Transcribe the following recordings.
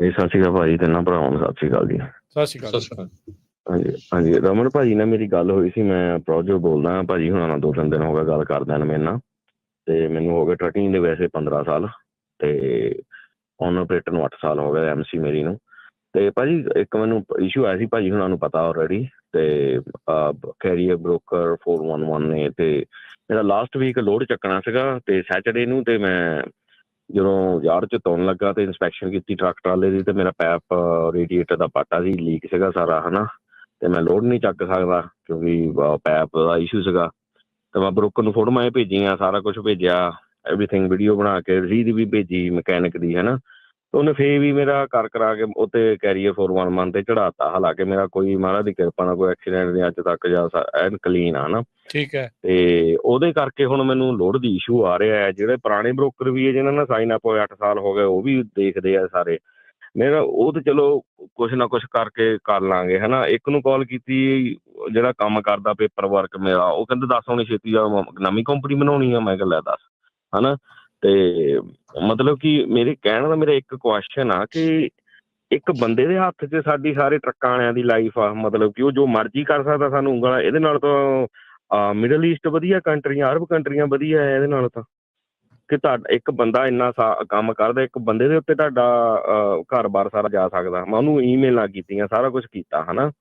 ਇਹ ਸਤਿ ਸ਼੍ਰੀ ਅਕਾਲ ਭਾਜੀ ਤਿੰਨਾਂ ਭਰਾਵਾਂ ਨੂੰ ਸਤਿ ਸ਼੍ਰੀ ਅਕਾਲ ਜੀ। ਸਤਿ ਸ਼੍ਰੀ ਅਕਾਲ। ਸਤਿ ਸ਼੍ਰੀ ਅਕਾਲ। ਹਾਂਜੀ ਹਾਂਜੀ। ਰਮਨ ਭਾਜੀ ਨਾਲ ਮੇਰੀ ਗੱਲ ਹੋਈ ਸੀ ਮੈਂ ਪ੍ਰੋਜੋ ਬੋਲਦਾ ਹਾਂ ਭਾਜੀ ਹੁਣਾਂ ਨਾਲ ਦੋ ਤਿੰਨ ਦਿਨ ਹੋ ਗਏ ਗੱਲ ਕਰਦਿਆਂ ਨੂੰ ਮੇਰੇ ਨਾਲ। ਤੇ ਮੈਨੂੰ ਹੋ ਗਏ ਟਰਕਿੰਗ ਦੇ ਵੈਸੇ 15 ਸਾਲ ਤੇ ਔਨ ਆਪਰੇਟਰ ਨੂੰ 8 ਸਾਲ ਹੋ ਗਏ ਐਮਸੀ ਮੇਰੀ ਨੂੰ। ਤੇ ਭਾਜੀ ਇੱਕ ਮੈਨੂੰ ਇਸ਼ੂ ਆਇਆ ਸੀ ਭਾਜੀ ਹੁਣਾਂ ਨੂੰ ਪਤਾ ਆਲਰੇਡੀ ਤੇ ਕੈਰੀਅਰ ਬ੍ਰੋਕਰ 411 ਨੇ ਤੇ ਮੇਰਾ ਲਾਸਟ ਵੀਕ ਲੋਡ ਚੱਕਣਾ ਸੀਗਾ ਤੇ ਸੈਟਰਡੇ ਨੂੰ ਤੇ ਮੈਂ ਜਦੋਂ ਯਾਰ ਚ ਧੋਣ ਲੱਗਾ ਤੇ ਇਨਸਪੈਕਸ਼ਨ ਕੀਤੀ ਟਰੱਕ ਟਰਾਲੇ ਦੀ ਤੇ ਮੇਰਾ ਪੈਪ ਰੇਡੀਏਟਰ ਦਾ ਪਾਟਾ ਸੀ ਲੀਕ ਸੀਗਾ ਸਾਰਾ, ਹਨਾ? ਤੇ ਮੈਂ ਲੋਡ ਨਹੀਂ ਚੱਕ ਸਕਦਾ ਕਿਉਂਕਿ ਪੈਪ ਦਾ ਇਸ਼ੂ ਸੀਗਾ। ਤੇ ਮੈਂ ਬ੍ਰੋਕਰ ਨੂੰ ਫੋਟੋਆਂ ਇਹ ਭੇਜੀਆਂ, ਸਾਰਾ ਕੁਝ ਭੇਜਿਆ ਐਵਰੀਥਿੰਗ ਵੀਡੀਓ ਬਣਾ ਕੇ ਰਸੀਦ ਵੀ ਭੇਜੀ ਮਕੈਨਿਕ ਦੀ, ਹਨਾ? ਤੇ ਉਹਨੇ ਫੇਰ ਵੀ ਮੇਰਾ ਕਰ ਕਰਾ ਕੇ ਉੱਤੇ ਕੈਰੀਅਰ 411 ਤੇ ਚੜਾਤਾ ਹਾਲਾਂਕਿ ਮੇਰਾ ਕੋਈ ਮਹਾਰਾਜ ਦੀ ਕਿਰਪਾ ਨਾਲ ਕੋਈ ਐਕਸੀਡੈਂਟ ਨਹੀਂ ਅੱਜ ਤੱਕ ਜਾਂ ਐਨ ਕਲੀਨ ਆ ਨਾ ਠੀਕ ਹੈ। ਤੇ ਉਹਦੇ ਕਰਕੇ ਹੁਣ ਮੈਨੂੰ ਲੋਡ ਦੀ ਇਸ਼ੂ ਆ ਰਿਹਾ ਹੈ। ਜਿਹੜੇ ਪੁਰਾਣੇ ਬ੍ਰੋਕਰ ਵੀ ਹੈ ਜਿਨ੍ਹਾਂ ਨਾਲ ਸਾਈਨ ਅਪ ਹੋਏ 8 ਸਾਲ ਹੋ ਗਏ, ਉਹ ਵੀ ਦੇਖਦੇ ਆ ਸਾਰੇ। ਮੇਰਾ ਉਹ ਤੇ ਚਲੋ ਕੁਛ ਨਾ ਕੁਛ ਕਰਕੇ ਕਰ ਲਾਂਗੇ, ਹਨਾ। ਇੱਕ ਨੂੰ ਕਾਲ ਕੀਤੀ, ਜਿਹੜਾ ਕੰਮ ਕਰਦਾ ਪੇਪਰ ਵਰਕ ਮੇਰਾ, ਉਹ ਕਹਿੰਦੇ, ਦੱਸ ਹੁਣੀ ਛੇਤੀ ਆ ਨਵੀਂ ਕੰਪਨੀ ਬਣਾਉਣੀ ਆ। ਮੈਂ ਕਿਹਾ, ਲੈ ਦੱਸ। ਹਨਾ। ਤੇ ਮਤਲਬ ਕਿ ਮੇਰੇ ਕਹਿਣ ਦਾ ਮੇਰਾ ਇੱਕ ਕੁਐਸਚਨ ਆ ਕਿ ਇੱਕ ਬੰਦੇ ਦੇ ਹੱਥ 'ਚ ਸਾਡੀ ਸਾਰੇ ਟਰੱਕਾਂ ਵਾਲਿਆਂ ਦੀ ਲਾਈਫ ਆ। ਮਤਲਬ ਕਿ ਉਹ ਜੋ ਮਰਜ਼ੀ ਕਰ ਸਕਦਾ ਸਾਨੂੰ ਉਂਗਲਾਂ, ਇਹਦੇ ਨਾਲ ਤਾਂ ਮਿਡਲ ਈਸਟ ਵਧੀਆ ਕੰਟਰੀਆਂ ਅਰਬ ਕੰਟਰੀਆਂ ਵਧੀਆ ਹੈ ਇਹਦੇ ਨਾਲ ਤਾਂ। ਕਿ ਤੁਹਾਡਾ ਇੱਕ ਬੰਦਾ ਇੰਨਾ ਕੰਮ ਕਰਦਾ ਇੱਕ ਬੰਦੇ ਦੇ ਉੱਤੇ ਤੁਹਾਡਾ ਘਰ-ਬਾਰ ਸਾਰਾ ਜਾ ਸਕਦਾ। ਮੈਂ ਉਹਨੂੰ ਈਮੇਲਾਂ ਕੀਤੀਆਂ ਸਾਰਾ ਕੁਝ ਕੀਤਾ ਹਨਾ?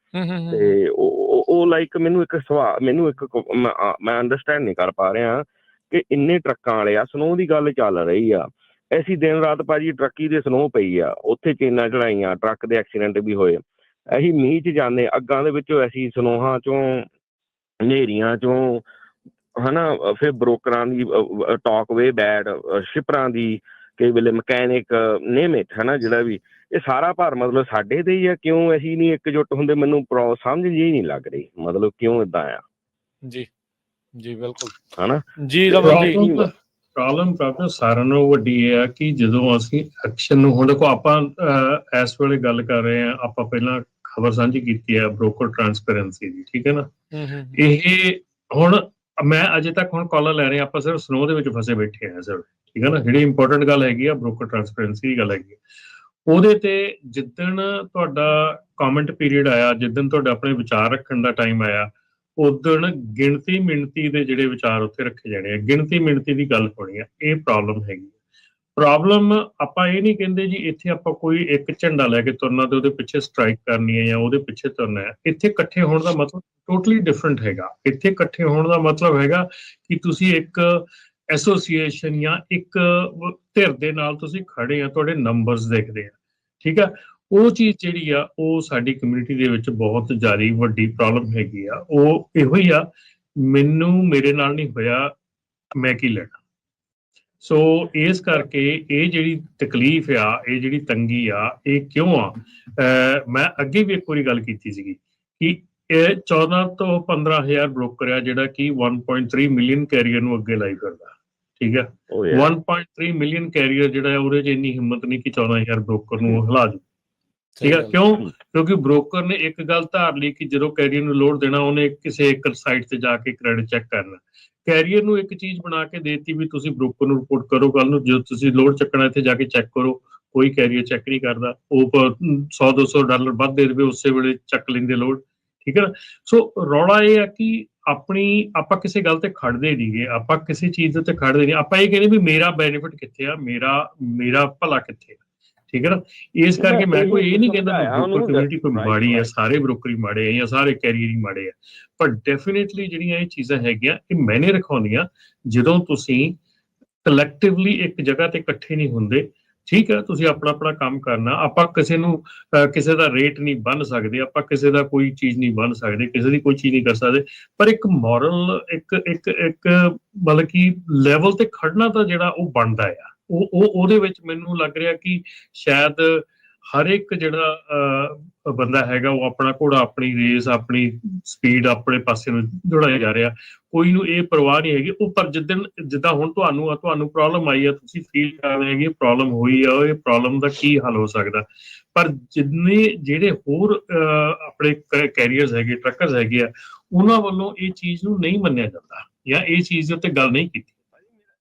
ਤੇ ਉਹ- ਉਹ- ਲਾਈਕ ਮੈਨੂੰ ਇੱਕ ਸਵਾਲ ਮੈਨੂੰ ਇੱਕ ਆ- ਮੈਂ ਅੰਡਰਸਟੈਂਡ ਨਹੀਂ ਕਰ ਪਾ ਰਿਹਾ ਕਿ ਇੰਨੇ ਟਰੱਕਾਂ ਵਾਲੇ ਆ ਸਨੋ ਦੀ ਗੱਲ ਚੱਲ ਰਹੀ ਆ। ਐਸੀ ਦਿਨ ਰਾਤ ਭਾਜੀ ਟਰੱਕੀ ਦੇ ਸਨੋ ਪਈ ਆ ਉੱਥੇ ਚੇਨਾਂ ਚੜਾਈਆਂ ਟਰੱਕ ਦੇ ਐਕਸੀਡੈਂਟ ਵੀ ਹੋਏ। ਅਸੀਂ ਮੀਂਹ 'ਚ ਜਾਂਦੇ ਅੱਗਾਂ ਦੇ ਵਿੱਚੋਂ ਐਸੀ ਸਨੋਹਾਂ ਚੋਂ ਹਨੇਰੀਆਂ ਚੋਂ ਹਨਾ ਫਿਰ ਬ੍ਰੋਕਰਾਂ ਦੀ ਟਾਕ ਵੇ ਬੈਡ ਸ਼ਿਪਰਾਂ ਦੀ ਕਈ ਵੇਲੇ ਮਕੈਨਿਕ ਨੇਮ ਇਟ ਹਨਾ ਜਿਹੜਾ ਵੀ ਇਹ ਸਾਰਾ ਭਾਰ ਮਤਲਬ ਸਾਡੇ ਤੇ ਹੀ ਆ ਕਿਉਂ ਅਸੀਂ ਨਹੀਂ ਇਕਜੁੱਟ ਹੁੰਦੇ? ਮੈਨੂੰ ਪ੍ਰੋ- ਸਮਝ ਜੀ ਨਹੀਂ ਲੱਗ ਰਹੀ ਮਤਲਬ ਕਿਉਂ ਇਦਾਂ ਆ? ਜੀ ਜੀ ਬਿਲਕੁਲ। ਹਨਾ? ਜੀ ਪ੍ਰੋਬਲਮ ਪ੍ਰੋਬਲਮ ਸਾਰਿਆਂ ਨਾਲੋਂ ਵੱਡੀ ਇਹ ਆ ਕਿ ਜਦੋਂ ਅਸੀਂ ਐਕਸ਼ਨ ਨੂੰ ਹੁਣ ਦੇਖੋ ਆਪਾਂ ਇਸ ਵੇਲੇ ਗੱਲ ਕਰ ਰਹੇ ਆ ਆਪਾਂ ਪਹਿਲਾਂ ਖਬਰ ਸਾਂਝੀ ਕੀਤੀ ਹੈ ਬ੍ਰੋਕਰ ਟ੍ਰਾਂਸਪੇਰੈਂਸੀ ਦੀ ਠੀਕ ਹੈ ਨਾ? ਇਹ ਹੁਣ ਮੈਂ ਅਜੇ ਤੱਕ ਹੁਣ ਕਾਲਰ ਲੈ ਰਹੇ ਹਾਂ, ਆਪਾਂ ਸਿਰਫ ਸਨੋ ਦੇ ਵਿੱਚ ਫਸੇ ਬੈਠੇ ਆ ਸਰ ਠੀਕ ਹੈ ਨਾ? ਜਿਹੜੀ ਇੰਪੋਰਟੈਂਟ ਗੱਲ ਹੈਗੀ ਆ ਬ੍ਰੋਕਰ ਟ੍ਰਾਂਸਪੇਰੈਂਸੀ ਦੀ ਗੱਲ ਹੈਗੀ ਆ। ਉਹਦੇ ਤੇ ਜਿੱਦਣ ਤੁਹਾਡਾ ਕਮੈਂਟ ਪੀਰੀਅਡ ਆਇਆ ਜਿੱਦਣ ਤੁਹਾਡਾ ਆਪਣੇ ਵਿਚਾਰ ਰੱਖਣ ਦਾ ਟਾਈਮ ਆਇਆ ਉਦਣ ਗਿਣਤੀ ਮਿਣਤੀ ਦੇ ਜਿਹੜੇ ਵਿਚਾਰ ਉੱਥੇ ਰੱਖੇ ਜਾਣੇ ਆ। ਗਿਣਤੀ ਮਿਣਤੀ ਦੀ ਗੱਲ ਹੋਣੀ ਆ ਇਹ ਪ੍ਰੋਬਲਮ ਹੈਗੀ ਪ੍ਰੋਬਲਮ ਆਪਾਂ ਇਹ ਨਹੀਂ ਕਹਿੰਦੇ ਜੀ, ਇੱਥੇ ਆਪਾਂ ਕੋਈ ਇੱਕ ਝੰਡਾ ਲੈ ਕੇ ਤੁਰਨਾ ਤੇ ਉਹਦੇ ਪਿੱਛੇ ਸਟ੍ਰਾਈਕ ਕਰਨੀ ਹੈ ਜਾਂ ਉਹਦੇ ਪਿੱਛੇ ਤੁਰਨਾ ਹੈ। ਇੱਥੇ ਇਕੱਠੇ ਹੋਣ ਦਾ ਮਤਲਬ ਟੋਟਲੀ ਡਿਫਰੈਂਟ ਹੈਗਾ। ਇੱਥੇ ਇਕੱਠੇ ਹੋਣ ਦਾ ਮਤਲਬ ਹੈਗਾ ਕਿ ਤੁਸੀਂ ਇੱਕ ਐਸੋਸੀਏਸ਼ਨ ਜਾਂ ਇੱਕ ਧਿਰ ਦੇ ਨਾਲ ਤੁਸੀਂ ਖੜੇ ਆ, ਤੁਹਾਡੇ ਨੰਬਰਸ ਦੇਖਦੇ ਆ। ਠੀਕ ਆ? ਉਹ ਚੀਜ਼ ਜਿਹੜੀ ਆ, ਉਹ ਸਾਡੀ ਕਮਿਊਨਿਟੀ ਦੇ ਵਿੱਚ ਬਹੁਤ ਜ਼ਿਆਦਾ ਵੱਡੀ ਪ੍ਰੋਬਲਮ ਹੈਗੀ ਆ। ਉਹ ਇਹੋ ਹੀ ਆ, ਮੈਨੂੰ ਮੇਰੇ ਨਾਲ ਨਹੀਂ ਹੋਇਆ, ਮੈਂ ਕੀ ਲੈਣਾ? ਸੋ ਇਸ ਕਰਕੇ ਇਹ ਜਿਹੜੀ ਤਕਲੀਫ ਆ ਇਹ ਜਿਹੜੀ ਤੰਗੀ ਆ ਇਹ ਕਿਉਂ ਆ? ਮੈਂ ਅੱਗੇ ਵੀ ਇੱਕ ਵਾਰੀ ਗੱਲ ਕੀਤੀ ਸੀਗੀ ਕਿ ਇਹ 14 ਤੋਂ 15000 ਬ੍ਰੋਕਰ ਆ ਜਿਹੜਾ ਕਿ 1.3 ਮਿਲੀਅਨ ਕੈਰੀਅਰ ਨੂੰ ਅੱਗੇ ਲਾਈ ਕਰਦਾ ਠੀਕ ਹੈ ਉਹ ਯਾਰ 1.3 ਮਿਲੀਅਨ ਕੈਰੀਅਰ ਜਿਹੜਾ ਹੈ ਉਹਦੇ 'ਚ ਇੰਨੀ ਹਿੰਮਤ ਨਹੀਂ ਕਿ 14000 ਬ੍ਰੋਕਰ ਨੂੰ ਹਿਲਾ ਦੇ ਠੀਕ ਹੈ ਕਿਉਂ? ਕਿਉਂਕਿ ਬ੍ਰੋਕਰ ਨੇ ਇੱਕ ਗੱਲ ਧਾਰ ਲਈ ਕਿ ਜਦੋਂ ਕੈਰੀਅਰ ਨੂੰ ਲੋਡ ਦੇਣਾ ਉਹਨੇ ਕਿਸੇ ਇੱਕ ਸਾਈਟ ਤੇ ਜਾ ਕੇ ਕ੍ਰੈਡਿਟ ਚੈੱਕ ਕਰਨਾ। ਕੈਰੀਅਰ ਨੂੰ ਇੱਕ ਚੀਜ਼ ਬਣਾ ਕੇ ਦੇਤੀ ਵੀ ਤੁਸੀਂ ਬ੍ਰੋਕਰ ਨੂੰ ਰਿਪੋਰਟ ਕਰੋ ਕੱਲ ਨੂੰ ਜਦੋਂ ਤੁਸੀਂ ਲੋਡ ਚੱਕਣਾ ਇੱਥੇ ਜਾ ਕੇ ਚੈੱਕ ਕਰੋ ਕੋਈ ਕੈਰੀਅਰ ਚੈੱਕ ਨਹੀਂ ਕਰਦਾ। ਉਹ 100 200 ਡਾਲਰ ਵੱਧ ਦੇ ਦੇਵੇ ਉਸੇ ਵੇਲੇ ਚੱਕ ਲੈਂਦੇ ਲੋਡ ਠੀਕ ਹੈ ਸੋ ਰੌਲਾ ਇਹ ਆ ਕਿ ਆਪਣੀ ਆਪਾਂ ਕਿਸੇ ਗੱਲ ਤੇ ਖੜਦੇ ਨਹੀਂਗੇ ਆਪਾਂ ਕਿਸੇ ਚੀਜ਼ ਦੇ ਉੱਤੇ ਖੜਦੇ ਨਹੀਂ। ਆਪਾਂ ਇਹ ਕਹਿੰਦੇ ਵੀ ਮੇਰਾ ਬੈਨੀਫਿਟ ਕਿੱਥੇ ਆ? ਮੇਰਾ ਮੇਰਾ ਭਲਾ ਕਿੱਥੇ ਆ? ਠੀਕ ਹੈ ਨਾ? ਇਸ ਕਰਕੇ ਮੈਂ ਕੋਈ ਇਹ ਨਹੀਂ ਕਹਿੰਦਾ ਕਿ ਕਮਿਊਨਿਟੀ ਕੋਈ ਮਾੜੀ ਹੈ. ਸਾਰੇ ਬ੍ਰੋਕਰ ਮਾੜੇ ਆ ਜਾਂ ਸਾਰੇ ਕੈਰੀਅਰ ਹੀ ਮਾੜੇ ਆ। ਪਰ ਡੈਫੀਨਿਟਲੀ ਜਿਹੜੀਆਂ ਇਹ ਚੀਜ਼ਾਂ ਹੈਗੀਆਂ ਇਹ ਮੈਨੇ ਰਖਾਉਂਦੀਆਂ ਜਦੋਂ ਤੁਸੀਂ ਕਲੈਕਟਿਵਲੀ ਇੱਕ ਜਗ੍ਹਾ ਤੇ ਇਕੱਠੇ ਨਹੀਂ ਹੁੰਦੇ ਠੀਕ ਹੈ ਤੁਸੀਂ ਆਪਣਾ ਆਪਣਾ ਕੰਮ ਕਰਨਾ ਆਪਾਂ ਕਿਸੇ ਨੂੰ ਕਿਸੇ ਦਾ ਰੇਟ ਨਹੀਂ ਬੰਨ ਸਕਦੇ ਆਪਾਂ ਕਿਸੇ ਦਾ ਕੋਈ ਚੀਜ਼ ਨਹੀਂ ਬੰਨ ਸਕਦੇ ਕਿਸੇ ਦੀ ਕੋਈ ਚੀਜ਼ ਨਹੀਂ ਕਰ ਸਕਦੇ ਪਰ ਇੱਕ ਮੋਰਲ ਇੱਕ ਇੱਕ ਇੱਕ ਮਤਲਬ ਕਿ ਲੈਵਲ ਤੇ ਖੜਨਾ ਤਾਂ ਜਿਹੜਾ ਉਹ ਬਣਦਾ ਆ। ਉਹ ਉਹ, ਉਹਦੇ ਵਿੱਚ ਮੈਨੂੰ ਲੱਗ ਰਿਹਾ ਕਿ ਸ਼ਾਇਦ ਹਰ ਇੱਕ ਜਿਹੜਾ ਬੰਦਾ ਹੈਗਾ ਉਹ ਆਪਣਾ ਘੋੜਾ, ਆਪਣੀ ਰੇਸ, ਆਪਣੀ ਸਪੀਡ ਆਪਣੇ ਪਾਸੇ ਨੂੰ ਦੌੜਾਇਆ ਜਾ ਰਿਹਾ। ਕੋਈ ਨੂੰ ਇਹ ਪਰਵਾਹ ਨਹੀਂ ਹੈਗੀ। ਉਹ ਪਰ ਜਿੱਦਣ, ਜਿੱਦਾਂ ਹੁਣ ਤੁਹਾਨੂੰ ਆ ਤੁਹਾਨੂੰ ਪ੍ਰੋਬਲਮ ਆਈ ਆ, ਤੁਸੀਂ ਫੀਲ ਕਰ ਰਹੇ ਹੈਗੇ ਪ੍ਰੋਬਲਮ ਹੋਈ ਆ, ਇਹ ਪ੍ਰੋਬਲਮ ਦਾ ਕੀ ਹੱਲ ਹੋ ਸਕਦਾ? ਪਰ ਜਿੰਨੇ, ਜਿਹੜੇ ਹੋਰ ਆਪਣੇ ਕੈਰੀਅਰਸ ਹੈਗੇ ਟਰੱਕਰਸ ਹੈਗੇ ਆ, ਉਹਨਾਂ ਵੱਲੋਂ ਇਹ ਚੀਜ਼ ਨੂੰ ਨਹੀਂ ਮੰਨਿਆ ਜਾਂਦਾ ਜਾਂ ਇਹ ਚੀਜ਼ ਦੇ ਉੱਤੇ ਗੱਲ ਨਹੀਂ ਕੀਤੀ।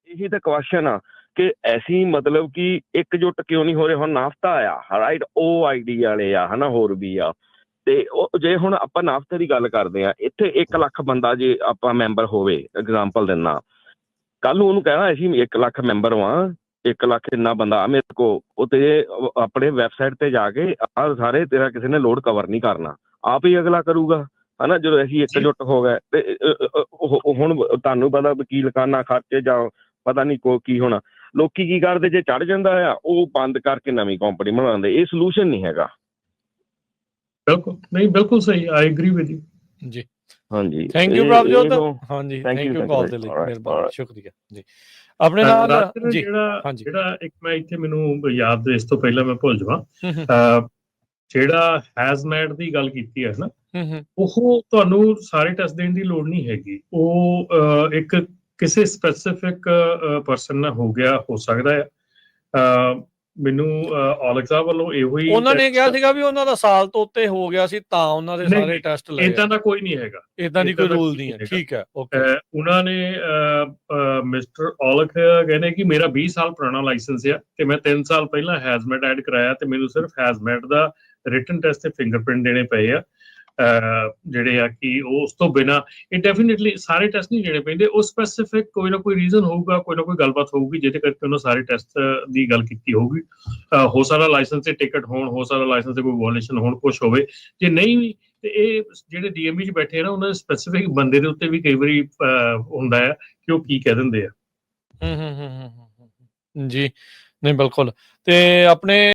ਇਹ ਤਾਂ ਕੁਐਸਚਨ ਆ। ਕਿ ਐਸੀ ਮਤਲਬ ਕਿ ਇਕਜੁੱਟ ਕਿਉਂ ਨਹੀਂ ਹੋ ਰਹੇ? ਹੁਣ ਨਾਫਤਾ ਆ ਰਾਈਟ ਉਹ ਆਈਡੀ ਵਾਲੇ ਆ, ਹਨਾ, ਹੋਰ ਵੀ ਆ। ਤੇ ਉਹ ਜੇ ਹੁਣ ਆਪਾਂ ਨਾਫਤੇ ਦੀ ਗੱਲ ਕਰਦੇ ਆ ਇੱਥੇ 1 ਲੱਖ ਬੰਦਾ ਜੇ ਆਪਾਂ ਮੈਂਬਰ ਹੋਵੇ ਐਗਜ਼ਾਮਪਲ ਦਿੰਨਾ। ਕੱਲ ਨੂੰ ਉਹਨੂੰ ਕਹਿਣਾ, ਅਸੀਂ 1 ਲੱਖ ਮੈਂਬਰ ਵਾਂ 1 ਲੱਖ ਇੰਨਾ ਬੰਦਾ ਆ ਮੇਰੇ ਕੋ ਉਹ ਤੇ ਆਪਣੇ ਵੈਬਸਾਈਟ ਤੇ ਜਾ ਕੇ ਆ ਸਾਰੇ ਤੇਰਾ ਕਿਸੇ ਨੇ ਲੋਡ ਕਵਰ ਨਹੀਂ ਕਰਨਾ। ਆਪ ਹੀ ਅਗਲਾ ਕਰੂਗਾ, ਹਨਾ, ਜਦੋਂ ਅਸੀਂ ਇਕਜੁੱਟ ਹੋ ਗਏ। ਤੇ ਹੁਣ ਤੁਹਾਨੂੰ ਪਤਾ ਵਕੀਲ ਖਾਨਾ ਖਰਚੇ ਜਾਂ ਪਤਾ ਨਹੀਂ ਕੋ ਕੀ ਹੋਣਾ। ਲੋਕੀ ਕੀ ਕਰਦੇ? ਜੇ ਚੜ ਜਾਂਦਾ ਆ ਉਹ ਬੰਦ ਕਰਕੇ ਨਵੀਂ ਕੰਪਨੀ ਬਣਾਉਂਦੇ। ਇਹ ਸੋਲੂਸ਼ਨ ਨਹੀਂ ਹੈਗਾ। ਬਿਲਕੁਲ। ਨਹੀਂ ਬਿਲਕੁਲ ਸਹੀ। ਆਈ ਐਗਰੀ ਵਿਦ ਯੂ ਜੀ। ਹਾਂਜੀ। Thank you Prabhjot. ਹਾਂਜੀ ਥੈਂਕ ਕਾਲ ਦੇ ਲਈ। ਮਿਹਰਬਾਨੀ. ਸ਼ੁਕਰੀਆ। ਜੀ। ਆਪਣੇ ਨਾਲ ਜੀ। ਜਿਹੜਾ ਹਾਂਜੀ। ਜਿਹੜਾ ਇੱਕ ਮੈਂ ਇੱਥੇ ਮੈਨੂੰ ਯਾਦ ਇਸ ਤੋਂ ਪਹਿਲਾਂ ਮੈਂ ਭੁੱਲ ਜਾਵਾਂ। ਜਿਹੜਾ ਹੈਜ਼ਮੈਟ ਦੀ ਗੱਲ ਕੀਤੀ ਹੈ ਨਾ ਉਹ ਤੁਹਾਨੂੰ ਸਾਰੇ ਟੈਸਟ ਦੇਣ ਦੀ ਲੋੜ ਨਹੀਂ ਹੈਗੀ। ਉਹ ਇੱਕ ਕਿਸੇ ਸਪੈਸੀਫਿਕ ਪਰਸਨ ਨਾਲ ਹੋ ਗਿਆ ਹੋ ਸਕਦਾ ਹੈ। ਮੈਨੂੰ ਸਾਹਿਬ ਵੱਲੋਂ ਇਹੋ ਹੀ ਉਹਨਾਂ ਨੇ ਕਿਹਾ ਸੀਗਾ ਵੀ ਉਹਨਾਂ ਦਾ ਸਾਲ ਤੋਂ ਉੱਤੇ ਹੋ ਗਿਆ ਸੀ ਤਾਂ ਉਹਨਾਂ ਦੇ ਸਾਰੇ ਟੈਸਟ ਲਏ ਇਦਾਂ ਦਾ ਕੋਈ ਨਹੀਂ ਹੈਗਾ। ਇਦਾਂ ਦੀ ਕੋਈ ਰੂਲ ਨਹੀਂ ਹੈ। ਠੀਕ ਹੈ ਓਕੇ ਉਹਨਾਂ ਨੇ ਮਿਸਟਰ ਔਲਖ ਕਹਿੰਦੇ ਕਿ ਮੇਰਾ 20 ਸਾਲ ਪੁਰਾਣਾ ਲਾਇਸੈਂਸ ਹੈ ਤੇ ਮੈਂ 3 ਸਾਲ ਪਹਿਲਾਂ ਹੈਜ਼ਮੈਟ ਐਡ ਕਰਾਇਆ ਤੇ ਮੈਨੂੰ ਸਿਰਫ ਹੈਜ਼ਮੈਟ ਦਾ ਰਿਟਨ ਟੈਸਟ ਤੇ ਫਿੰਗਰਪ੍ਰਿੰਟ ਦੇਣੇ ਪਏ ਆ। ਜਿਹੜੇ ਆ ਕਿ ਉਹ ਉਸ ਤੋਂ ਬਿਨਾ ਇਹ ਡੈਫੀਨਿਟਲੀ ਸਾਰੇ ਟੈਸਟ ਨਹੀਂ ਦੇਣੇ ਪੈਂਦੇ ਉਹ ਸਪੈਸੀਫਿਕ ਕੋਈ ਨਾ ਕੋਈ ਰੀਜ਼ਨ ਹੋਊਗਾ ਕੋਈ ਨਾ ਕੋਈ ਗੱਲਬਾਤ ਹੋਊਗੀ ਜਿਹਦੇ ਕਰਕੇ ਉਹਨਾਂ ਸਾਰੇ ਟੈਸਟ ਦੀ ਗੱਲ ਕੀਤੀ ਹੋਊਗੀ। ਹੋ ਸਕਦਾ ਲਾਇਸੈਂਸ ਤੇ ਟਿਕਟ ਹੋਣ ਹੋ ਸਕਦਾ ਲਾਇਸੈਂਸ ਤੇ ਕੋਈ ਵਾਇਓਲੇਸ਼ਨ ਹੋਣ ਕੁਝ ਹੋਵੇ। ਜੇ ਨਹੀਂ ਵੀ ਤੇ ਇਹ ਜਿਹੜੇ ਡੀਐਮਵੀ 'ਚ ਬੈਠੇ ਆ ਨਾ ਉਹਨਾਂ ਦੇ ਸਪੈਸੀਫਿਕ ਬੰਦੇ ਦੇ ਉੱਤੇ ਵੀ ਕਈ ਵਾਰੀ ਹੁੰਦਾ ਆ ਕਿ ਉਹ ਕੀ ਕਹਿ ਦਿੰਦੇ ਆ। ਹੂੰ, ਹੂੰ ਹੂੰ, ਜੀ ਨਹੀਂ ਬਿਲਕੁਲ। ਤੇ ਆਪਣੇ